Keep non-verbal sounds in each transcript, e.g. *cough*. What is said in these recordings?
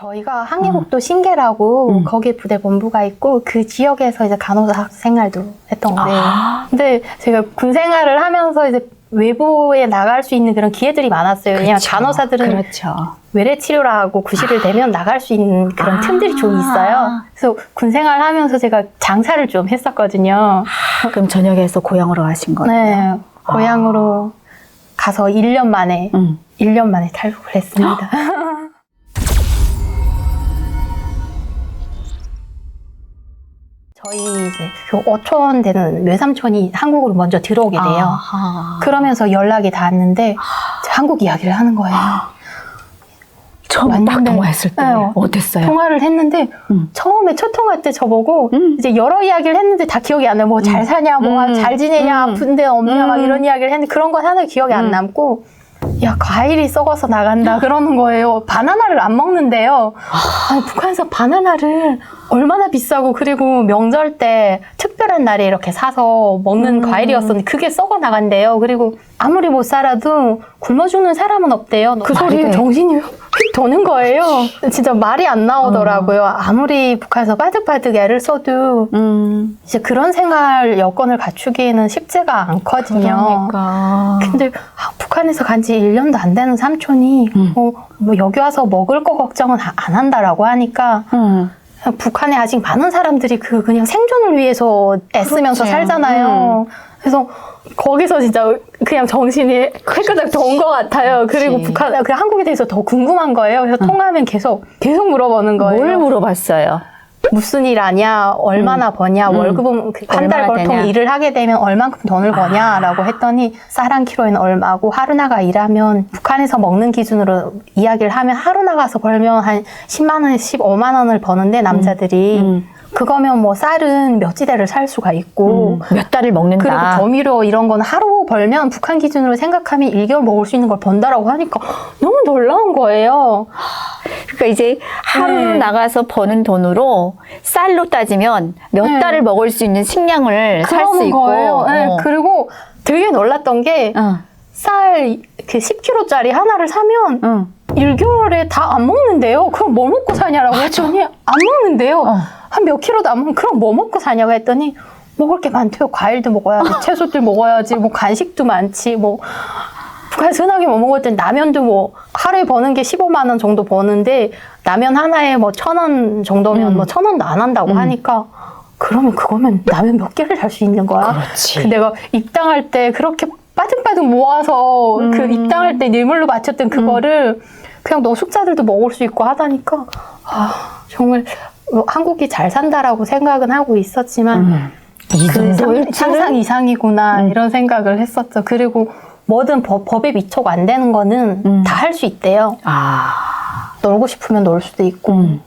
저희가 항해북도 신계라고 음. 거기 부대 본부가 있고 그 지역에서 이제 간호사 생활도 했던 거예요. 아. 근데 제가 군 생활을 하면서 이제 외부에 나갈 수 있는 그런 기회들이 많았어요. 왜냐면 그렇죠. 간호사들은 그렇죠. 외래 치료를 하고 구실을 되면 나갈 수 있는 그런 아. 틈들이 좀 있어요. 그래서 군 생활 하면서 제가 장사를 좀 했었거든요. 그럼 저녁에서 고향으로 가신 거예요? 네. 고향으로 가서 1년 만에, 음. 1년 만에 탈북을 했습니다. *laughs* 이제 그 어촌 되는 외삼촌이 한국으로 먼저 들어오게 돼요. 아하. 그러면서 연락이 닿았는데 한국 이야기를 하는 거예요. 처음 딱 통화했을 때 네. 어땠어요? 통화를 했는데 음. 처음에 첫 통화 때 저보고 음. 이제 여러 이야기를 했는데 다 기억이 안 나요. 뭐 잘 사냐, 뭐 음. 잘 지내냐, 음. 아픈데 없냐, 막 음. 이런 이야기를 했는데 그런 건 하나 기억이 안 음. 남고 야 과일이 썩어서 나간다 그러는 거예요. 바나나를 안 먹는데요. 아니, 북한에서 바나나를 얼마나 비싸고 그리고 명절 때 특별한 날에 이렇게 사서 먹는 음. 과일이었었는데 그게 썩어 나간대요. 그리고 아무리 못 살아도 굶어 죽는 사람은 없대요. 그 소리에 돼. 정신이 휙 도는 거예요. 진짜 말이 안 나오더라고요. 아무리 북한에서 바득바득 애를 써도 음. 이제 그런 생활 여건을 갖추기에는 쉽지가 않거든요. 그러니까. 근데 아, 북한에서 간 지 1년도 안 되는 삼촌이 음. 어, 뭐 여기 와서 먹을 거 걱정은 아- 안 한다라고 하니까 음. 북한에 아직 많은 사람들이 그 그냥 생존을 위해서 애쓰면서 그렇지. 살잖아요. 그래서 거기서 진짜 그냥 정신이 깨끗하게 더온 것 같아요. 그리고 그치. 북한, 그 한국에 대해서 더 궁금한 거예요. 그래서 통화하면 계속 계속 물어보는 거예요. 뭘 물어봤어요? 무슨 일 하냐, 얼마나 버냐, 음. 월급은 한 달 얼마나 벌통 되냐? 아. 일을 하게 되면 얼만큼 돈을 버냐라고 했더니 쌀 한 킬로에는 얼마고 하루 나가 일하면 북한에서 먹는 기준으로 이야기를 하면 하루 나가서 벌면 한 10만 원, 15만 원을 버는데 남자들이 음. 그거면 뭐 쌀은 몇 지대를 살 수가 있고 음. 몇 달을 먹는다. 그리고 조미료 이런 거는 하루 벌면 북한 기준으로 생각하면 1개월 먹을 수 있는 걸 번다라고 하니까 너무 놀라운 거예요. 그러니까 이제 하루 네. 나가서 버는 돈으로 쌀로 따지면 몇 네. 달을 먹을 수 있는 식량을 살 수 있고. 거예요. 네, 어. 그리고 되게 놀랐던 게 어. 쌀 그 10kg짜리 하나를 사면 응. 1개월에 다 안 먹는데요. 그럼 뭘 먹고 사냐라고 했더니 안 먹는데요. 어. 한 몇 킬로도 안 먹으면 그럼 뭐 먹고 사냐고 했더니 먹을 게 많대요. 과일도 먹어야지, *laughs* 채소들 먹어야지, 뭐 간식도 많지, 뭐 북한에서 흔하게 뭐 먹었더니 라면도 뭐 하루에 버는 게 15만 원 정도 버는데 라면 하나에 뭐 천 원 정도면 음. 뭐천 원도 안 한다고 음. 하니까 그러면 그거면 라면 몇 개를 살 수 있는 거야. 그렇지. 그 내가 입당할 때 그렇게 빠득빠득 모아서 음. 그 입당할 때 닐물로 바쳤던 그거를 그냥 노숙자들도 먹을 수 있고 하다니까 아 정말 뭐 한국이 잘 산다라고 생각은 하고 있었지만 음. 이그 상- 상상 이상이구나 음. 이런 생각을 했었죠. 그리고 뭐든 법, 법에 미촉 안 되는 거는 음. 다할 수 있대요. 아. 놀고 싶으면 놀 수도 있고 음.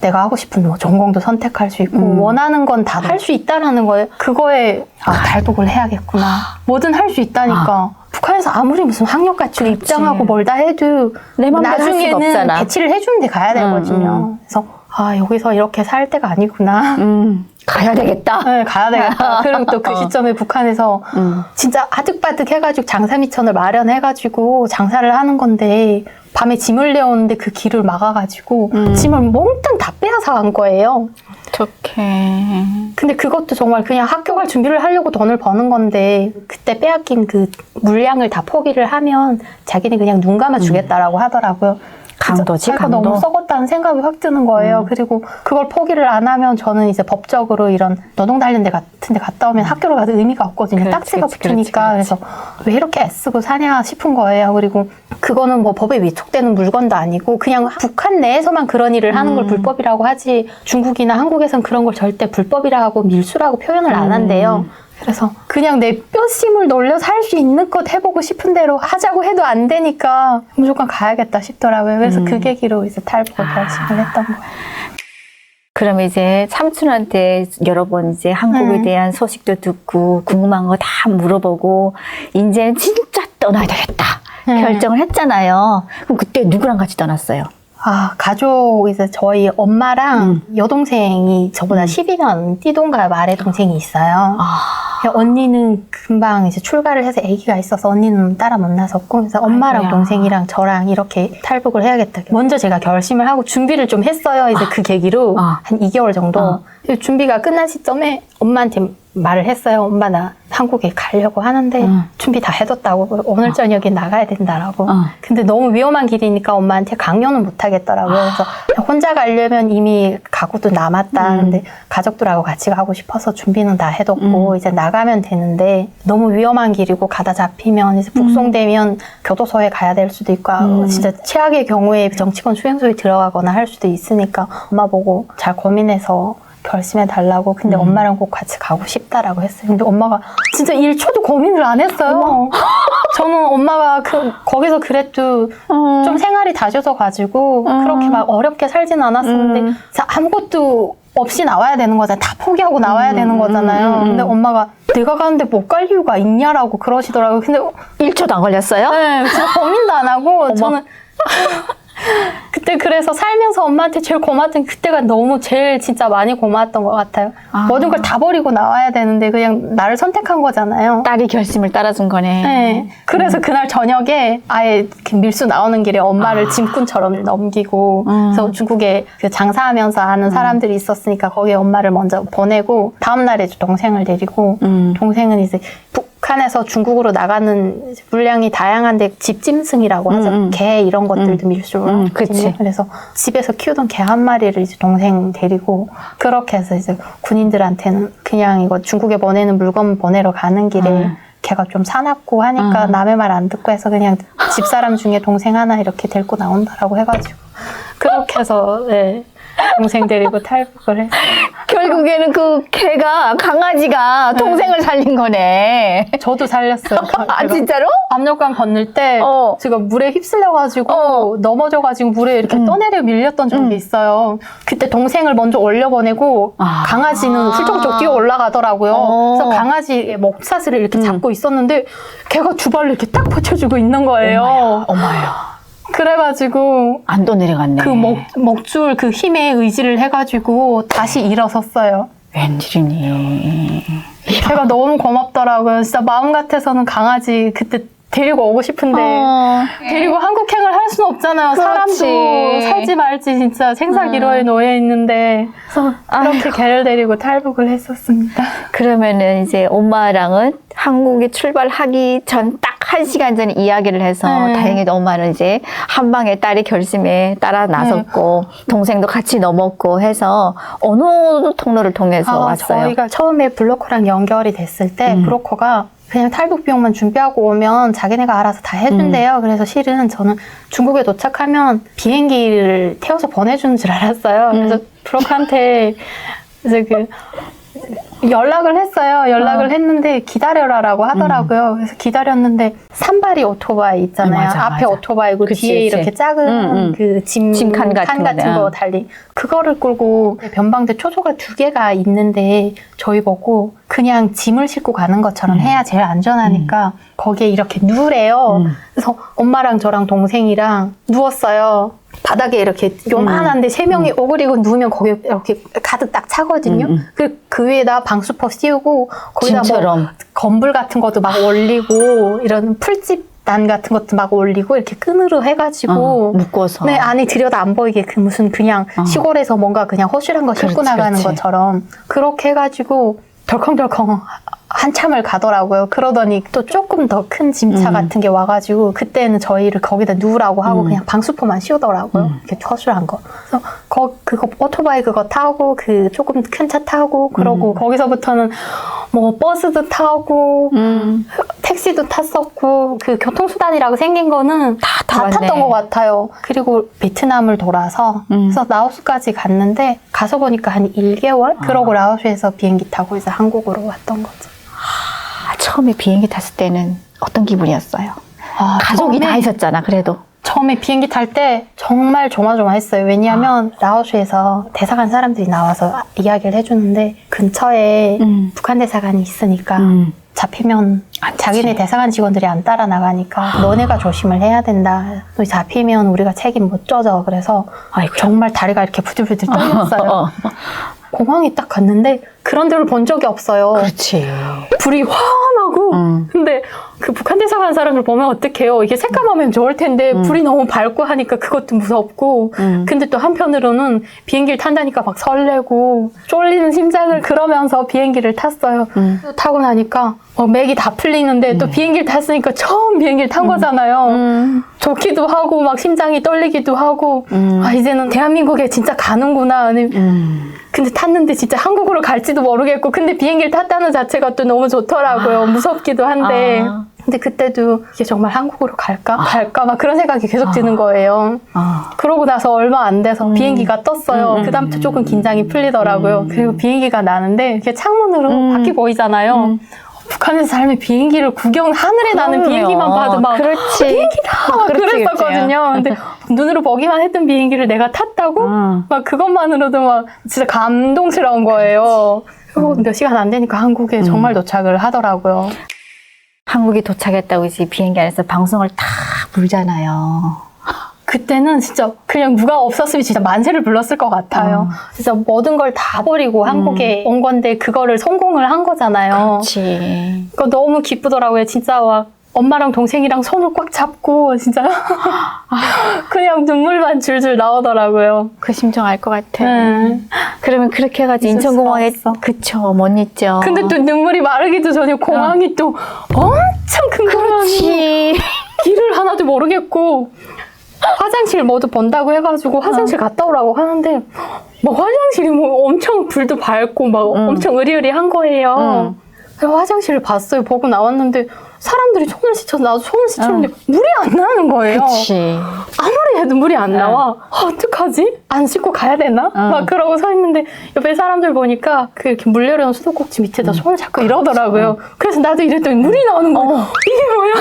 내가 하고 싶은 뭐 전공도 선택할 수 있고 음. 원하는 건 다 할 수 있다라는 거예요. 그거에 아, 탈북을 해야겠구나. 뭐든 할 수 있다니까. 북한에서 아무리 무슨 학력 갖추고. 입장하고 뭘 다 해도 나중에는. 배치를 해주는 데 가야 되거든요. 음, 그래서 아 여기서 이렇게 살 때가 아니구나. 음. 가야 되겠다. 네, 가야 되겠다. *laughs* 그리고 또 그 시점에 북한에서 음. 진짜 아득바득 해가지고 장사미천을 마련해가지고 장사를 하는 건데 밤에 짐을 내오는데 그 길을 막아가지고 음. 짐을 몽땅 다 빼앗아 간 거예요. 어떡해. 근데 그것도 정말 그냥 학교 갈 준비를 하려고 돈을 버는 건데 그때 빼앗긴 그 물량을 다 포기를 하면 자기는 그냥 눈 감아 주겠다라고 하더라고요. 강도지, 자기가 강도. 너무 썩었다는 생각이 확 드는 거예요. 그리고 그걸 포기를 안 하면 저는 이제 법적으로 이런 노동 단련대 같은 데 갔다 오면 학교를 가도 의미가 없거든요. 그렇지, 딱지가 그렇지, 붙으니까. 그렇지, 그래서 왜 이렇게 애쓰고 사냐 싶은 거예요. 그리고 그거는 뭐 법에 위촉되는 물건도 아니고 그냥 북한 내에서만 그런 일을 하는 걸 음. 불법이라고 하지 중국이나 한국에선 그런 걸 절대 불법이라고 밀수라고 표현을 안 음. 한대요. 그래서 그냥 내 뼈심을 놀려 살 수 있는 것 해보고 싶은 대로 하자고 해도 안 되니까 무조건 가야겠다 싶더라고요. 그래서 음. 그 계기로 이제 탈북을 아. 결심을 했던 거예요. 그럼 이제 삼촌한테 여러 번 이제 한국에 음. 대한 소식도 듣고 궁금한 거 다 물어보고 이제는 진짜 떠나야 되겠다 음. 결정을 했잖아요. 그럼 그때 누구랑 같이 떠났어요? 아, 가족, 이제 저희 엄마랑 여동생이 저보다 12년 띠동갑 아래 동생이 있어요. 언니는 금방 이제 출가를 해서 아기가 있어서 언니는 따라 못 나섰고, 그래서 엄마랑 아이고야. 동생이랑 저랑 이렇게 탈북을 해야겠다. 먼저 제가 결심을 하고 준비를 좀 했어요. 이제 그 계기로 아. 한 2개월 정도. 어. 준비가 끝난 시점에 엄마한테 말을 했어요. 엄마 나 한국에 가려고 하는데 음. 준비 다 해뒀다고 오늘 저녁에 나가야 된다라고. 어. 근데 너무 위험한 길이니까 엄마한테 강요는 못 하겠더라고요. 그래서 혼자 가려면 이미 가고도 남았다. 음. 근데 가족들하고 같이 가고 싶어서 준비는 다 해뒀고 이제 나가면 되는데 너무 위험한 길이고 가다 잡히면 이제 북송되면 교도소에 가야 될 수도 있고 음. 진짜 최악의 경우에 정치권 수용소에 들어가거나 할 수도 있으니까 엄마 보고 잘 고민해서 결심해 달라고 근데 음. 엄마랑 꼭 같이 가고 싶다라고 했어요. 근데 엄마가 진짜 1초도 고민을 안 했어요. *laughs* 저는 엄마가 그 거기서 그래도 어. 좀 생활이 다져서 가지고 음. 그렇게 막 어렵게 살진 않았었는데 음. 아무것도 없이 나와야 되는 거잖아요. 다 포기하고 나와야 되는 거잖아요. 음, 음, 음. 근데 엄마가 내가 가는데 못 갈 이유가 있냐라고 그러시더라고요. 근데 1초도 안 걸렸어요? 네, 진짜 고민도 안 하고 저는 *laughs* 그때 그래서 살면서 엄마한테 제일 고마웠던 게 그때가 너무 제일 진짜 많이 고마웠던 것 같아요. 아. 모든 걸 다 버리고 나와야 되는데 그냥 나를 선택한 거잖아요. 딸이 결심을 따라준 거네. 네. 그래서 그날 저녁에 아예 밀수 나오는 길에 엄마를 짐꾼처럼 넘기고 아. 음. 그래서 중국에 그 장사하면서 아는 사람들이 있었으니까 거기에 엄마를 먼저 보내고 다음 날에 동생을 데리고 음. 동생은 이제 북한에서 중국으로 나가는 물량이 다양한데 집짐승이라고 하죠. 음, 음. 개 이런 것들도 밀수로 음, 하거든요. 그치. 그래서 집에서 키우던 개 한 마리를 이제 동생 데리고 그렇게 해서 이제 군인들한테는 그냥 이거 중국에 보내는 물건 보내러 가는 길에 음. 걔가 좀 사납고 하니까 음. 남의 말 안 듣고 해서 그냥 집사람 중에 동생 하나 이렇게 데리고 나온다라고 해가지고 그렇게 해서 네, 동생 데리고 탈북을 했어요. 결국에는 그 개가 강아지가 동생을 살린 거네. 저도 살렸어요. *laughs* 아 제가 진짜로? 압력강 건널 때 어. 제가 물에 휩쓸려가지고 어. 넘어져가지고 물에 이렇게 음. 떠내려 밀렸던 적이 음. 있어요. 그때 동생을 먼저 올려보내고 아. 강아지는 훌쩍훌쩍 뛰어 올라가더라고요. 어. 그래서 강아지의 목사슬을 이렇게 음. 잡고 있었는데 걔가 두 발로 이렇게 딱 받쳐주고 있는 거예요. 어머야. 그래가지고 안 또 내려갔네. 그 목, 목줄 그 힘에 의지를 해가지고 다시 일어섰어요. 웬일이니. 걔가 너무 고맙더라고요. 진짜 마음 같아서는 강아지 그때 데리고 오고 싶은데 어. 데리고 한국행을 할 수는 없잖아요. 그렇지. 사람도 살지 말지 진짜 생사기로에 놓여 있는데 그래서 그렇게 개를 데리고 탈북을 했었습니다. 그러면은 이제 엄마랑은 한국에 출발하기 전 딱 한 시간 전에 이야기를 해서 네. 다행히도 엄마는 이제 한 방에 딸의 결심에 따라 나섰고 동생도 같이 넘었고 해서 어느 통로를 통해서 아, 왔어요. 저희가 처음에 브로커랑 연결이 됐을 때 음. 브로커가 그냥 탈북 비용만 준비하고 오면 자기네가 알아서 다 해준대요. 음. 그래서 실은 저는 중국에 도착하면 비행기를 태워서 보내주는 줄 알았어요. 그래서 음. 브로커한테 이제 그 연락을 했어요. 연락을 어. 했는데 기다려라라고 하더라고요. 그래서 기다렸는데 산발이 오토바이 있잖아요. 음, 맞아, 앞에 맞아. 오토바이고 그치, 뒤에 그치. 이렇게 작은 음, 음. 그 짐, 짐칸 같은 칸 같은. 거 달리 그거를 끌고 변방대 초소가 두 개가 있는데 저희 보고 그냥 짐을 싣고 가는 것처럼 해야 제일 안전하니까 거기에 이렇게 누래요. 음. 그래서 엄마랑 저랑 동생이랑 누웠어요. 바닥에 이렇게 요만한데 세 명이 오그리고 누우면 거기에 이렇게 가득 딱 차거든요. 음, 음. 그, 그 위에다 방수포 씌우고 거기다 뭐 짐처럼. 건불 같은 것도 막 올리고 이런 풀집 단 같은 것도 막 올리고 이렇게 끈으로 해가지고 어, 묶어서. 네, 안이 들여다 안 보이게 그 무슨 그냥 어. 시골에서 뭔가 그냥 허술한 거 싣고 그렇지, 나가는 그렇지. 것처럼 그렇게 해가지고 덜컹덜컹 한참을 가더라고요. 그러더니 또 조금 더 큰 짐차 음. 같은 게 와가지고 그때는 저희를 거기다 누우라고 하고 음. 그냥 방수포만 씌우더라고요. 음. 이렇게 허술한 거. 그래서 거, 그거 오토바이 그거 타고 그 조금 큰 차 타고 그러고 거기서부터는 뭐 버스도 타고 음. 택시도 탔었고 그 교통수단이라고 생긴 거는 다 다. 탔던 것 같아요. 그리고 베트남을 돌아서 음. 그래서 라오스까지 갔는데 가서 보니까 한 1개월 아. 그러고 라오스에서 비행기 타고 이제 한국으로 왔던 거죠. 아, 처음에 비행기 탔을 때는 어떤 기분이었어요? 아, 가족이 처음에- 다 있었잖아, 그래도. 처음에 비행기 탈 때 정말 조마조마했어요. 왜냐하면 아. 라오스에서 대사관 사람들이 나와서 이야기를 해주는데 근처에 음. 북한 대사관이 있으니까 음. 잡히면 자기네 대사관 직원들이 안 따라 나가니까 너네가 조심을 해야 된다. 너 잡히면 우리가 책임 못 져져. 그래서 아이고. 정말 다리가 이렇게 부들부들 떨렸어요. 어. 공항에 딱 갔는데 그런 데를 본 적이 없어요. 그렇지. 불이 환하고 음. 근데 그 북한 대사관 사람들 보면 어떡해요 이게 새까마면 좋을 텐데 음. 불이 너무 밝고 하니까 그것도 무섭고 음. 근데 또 한편으로는 비행기를 탄다니까 막 설레고 쫄리는 심장을 그러면서 비행기를 탔어요 음. 타고 나니까 막 맥이 다 풀리는데 또 비행기를 탔으니까 처음 비행기를 탄 거잖아요 음. 좋기도 하고 막 심장이 떨리기도 하고 음. 아 이제는 대한민국에 진짜 가는구나 아니, 음. 근데 탔는데 진짜 한국으로 갈지도 모르겠고 근데 비행기를 탔다는 자체가 또 너무 좋더라고요 무섭기도 한데 아. 근데 그때도 이게 정말 한국으로 갈까 갈까 막 그런 생각이 계속 드는 거예요 아. 그러고 나서 얼마 안 돼서 비행기가 떴어요 음, 그다음부터 조금 긴장이 풀리더라고요 그리고 비행기가 나는데 이렇게 창문으로 음. 밖이 보이잖아요 음. 북한에서 살면 비행기를 구경 하늘에 나는. 비행기만 봐도 막 그렇지. 비행기다 막 그렇지, 그랬었거든요. 근데 눈으로 보기만 했던 비행기를 내가 탔다고 음. 막 그것만으로도 막 진짜 감동스러운 거예요. 그리고 몇 시간 안 되니까 한국에 정말 도착을 하더라고요. 한국에 도착했다고 이제 비행기 안에서 방송을 다 불잖아요. 그때는 진짜 그냥 누가 없었으면 진짜 만세를 불렀을 것 같아요. 진짜 모든 걸 다 버리고 한국에 온 건데 그거를 성공을 한 거잖아요. 그렇지. 그거 너무 기쁘더라고요. 진짜 막 엄마랑 동생이랑 손을 꽉 잡고 진짜 *laughs* 그냥 눈물만 줄줄 나오더라고요. 그 심정 알 것 같아. 네. 그러면 그렇게 해가지고 인천공항에 없어. 그쵸 못 있죠. 근데 또 눈물이 마르기도 전에 공항이 또 엄청 큰 공항이. *laughs* 길을 하나도 모르겠고 화장실 뭐도 본다고 해가지고 화장실 갔다 오라고 하는데 뭐 화장실이 뭐 엄청 불도 밝고 막 음. 엄청 으리으리한 거예요. 음. 그래서 화장실을 봤어요. 보고 나왔는데 사람들이 손을 씻어서 나도 손을 씻었는데 물이 안 나는 거예요. 그렇지. 아무리 해도 물이 안 나와. 아, 어떡하지? 안 씻고 가야 되나? 응. 막 그러고 서 있는데 옆에 사람들 보니까 그 이렇게 물 내려온 수도꼭지 밑에다 손을 잡고 이러더라고요. 그래서 나도 이랬더니 물이 나오는 거예요. *laughs* 이게 뭐야? 어,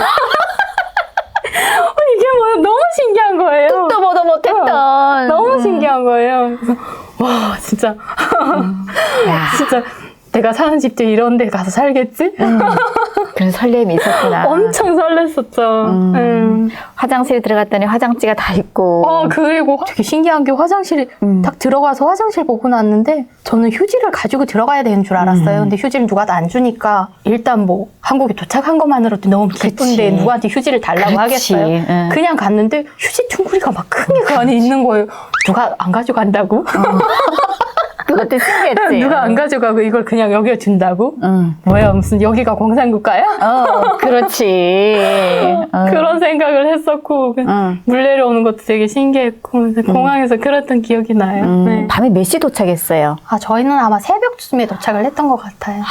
*laughs* 이게 뭐야? 너무 신기한 거예요. 또 보도 못했던. 너무 음. 신기한 거예요. 그래서 와 진짜 야, *laughs* 진짜 내가 사는 집도 이런 데 가서 살겠지? 그런 설렘이 있었구나. *laughs* 엄청 설렜었죠. 음. 음. 화장실에 들어갔더니 화장지가 다 있고. 어, 그리고 되게 신기한 게 화장실에 음. 딱 들어가서 화장실 보고 났는데 저는 휴지를 가지고 들어가야 되는 줄 알았어요. 음. 근데 휴지를 누가 안 주니까 일단 뭐 한국에 도착한 것만으로도 너무 기쁜데 그치. 누구한테 휴지를 달라고 그렇지. 하겠어요. 응. 그냥 갔는데 휴지 퉁구리가 막 큰 게 *laughs* 그 안에 있는 거예요. 누가 안 가져간다고? *laughs* 그것도 신기했지. *laughs* 누가 안 가져가고 이걸 그냥 여기에 둔다고? 응. 뭐야 무슨 여기가 공산국가야? 어, 그렇지. *laughs* 어. 그런 생각을 했었고 응. 물 내려오는 것도 되게 신기했고 공항에서 그랬던 기억이 나요. 음, 네. 밤에 몇 시 도착했어요? 아, 저희는 아마 새벽쯤에 도착을 했던 것 같아요.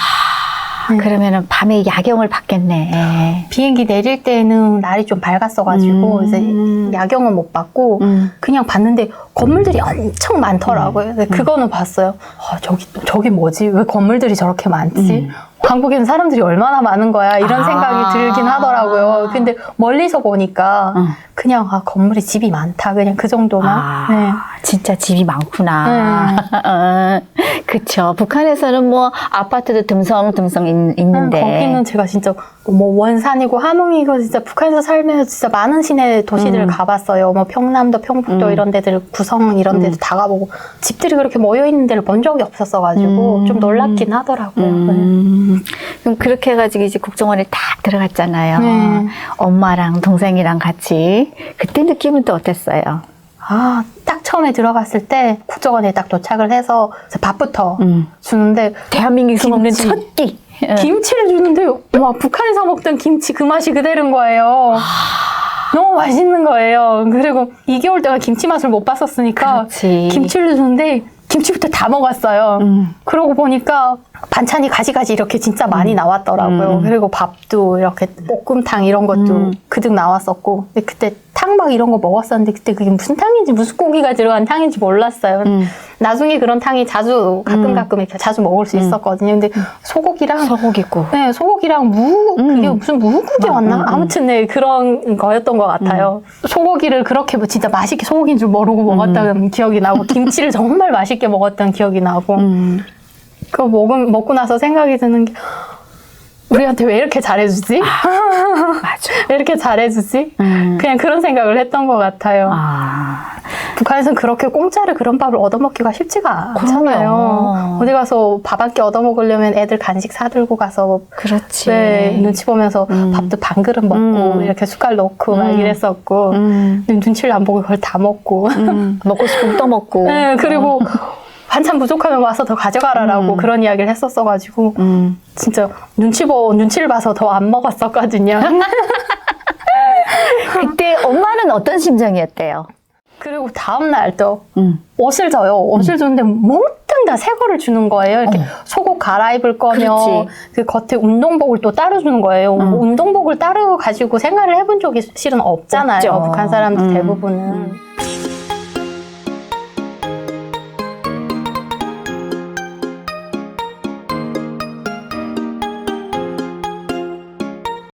네. 그러면은 밤에 야경을 봤겠네. 비행기 내릴 때는 날이 좀 밝았어가지고, 음. 이제 야경은 못 봤고, 음. 그냥 봤는데 건물들이 엄청 많더라고요. 근데 그거는 봤어요. 아, 저기, 저기 뭐지? 왜 건물들이 저렇게 많지? 한국에는 사람들이 얼마나 많은 거야? 이런 아. 생각이 들긴 하더라고요. 근데 멀리서 보니까 응. 그냥, 아, 건물에 집이 많다. 그냥 그 정도만. 아, 네. 진짜 집이 많구나. 어, *laughs* 그쵸. 북한에서는 뭐 아파트도 듬성듬성 있, 있는데. 음, 거기는 제가 진짜 뭐 원산이고 함흥이고 진짜 북한에서 살면서 진짜 많은 시내 도시들을 음. 가봤어요. 뭐 평남도, 평북도 음. 이런 데들, 구성 이런 데도 다 가보고 집들이 그렇게 모여 있는 데를 본 적이 없었어가지고 음. 좀 놀랍긴 하더라고요. 네. 음, 그럼 그렇게 해가지고 이제 국정원에 딱 들어갔잖아요. 네. 엄마랑 동생이랑 같이. 그때 느낌은 또 어땠어요? 아, 딱 처음에 들어갔을 때 국정원에 딱 도착을 해서 밥부터 음. 주는데 대한민국에서 먹는. 첫 끼. 응. 김치를 주는데 와 북한에서 먹던 김치 그 맛이 그대로인 거예요. 너무 맛있는 거예요. 그리고 2개월 동안 김치 맛을 못 봤었으니까 그렇지. 김치를 주는데 김치부터 다 먹었어요. 음. 그러고 보니까 반찬이 가지가지 이렇게 진짜 많이 나왔더라고요. 음. 그리고 밥도 이렇게 볶음탕 이런 것도 음. 그득 나왔었고 근데 그때 탕 막 이런 거 먹었었는데 그때 그게 무슨 탕인지 무슨 고기가 들어간 탕인지 몰랐어요. 음. 나중에 그런 탕이 자주 가끔 음. 가끔 이렇게 자주 먹을 수 있었거든요. 근데 소고기랑 소고기고. 네, 소고기랑 무, 음. 그게 무슨 무국이었나? 음, 음, 음. 아무튼 네, 그런 거였던 것 같아요. 소고기를 그렇게 뭐 진짜 맛있게 소고기인 줄 모르고 먹었던 기억이 나고, 김치를 정말 맛있게 먹었던 기억이 나고, 음. 그거 먹은, 먹고 나서 생각이 드는 게, 우리한테 왜 이렇게 잘해주지? *laughs* 맞아. 왜 이렇게 잘해주지? 음. 그냥 그런 생각을 했던 것 같아요. 아, 북한에서는 그렇게 공짜로 그런 밥을 얻어먹기가 쉽지가 않잖아요. 그럼요. 어디 가서 밥 한 끼 얻어먹으려면 애들 간식 사들고 가서 그렇지. 네, 눈치 보면서 음. 밥도 반 그릇 먹고 음. 이렇게 숟갈 넣고 막 음. 이랬었고 음, 눈치를 안 보고 그걸 다 먹고 음. 먹고 싶으면 또 먹고. *laughs* 네, 그리고 반찬 부족하면 와서 더 가져가라라고 음. 그런 이야기를 했었어가지고 음. 진짜 눈치 보 눈치를 봐서 더 안 먹었었거든요. *laughs* 그때 엄마는 어떤 심정이었대요? 그리고 다음 날 또 음. 옷을 줘요. 옷을 주는데 몽땅 다 새 거를 주는 거예요. 이렇게 어. 속옷 갈아입을 거면 그렇지. 그 겉에 운동복을 또 따로 주는 거예요. 음. 운동복을 따로 가지고 생활을 해본 적이 실은 없잖아요. 없죠. 북한 사람들 음. 대부분은. 음.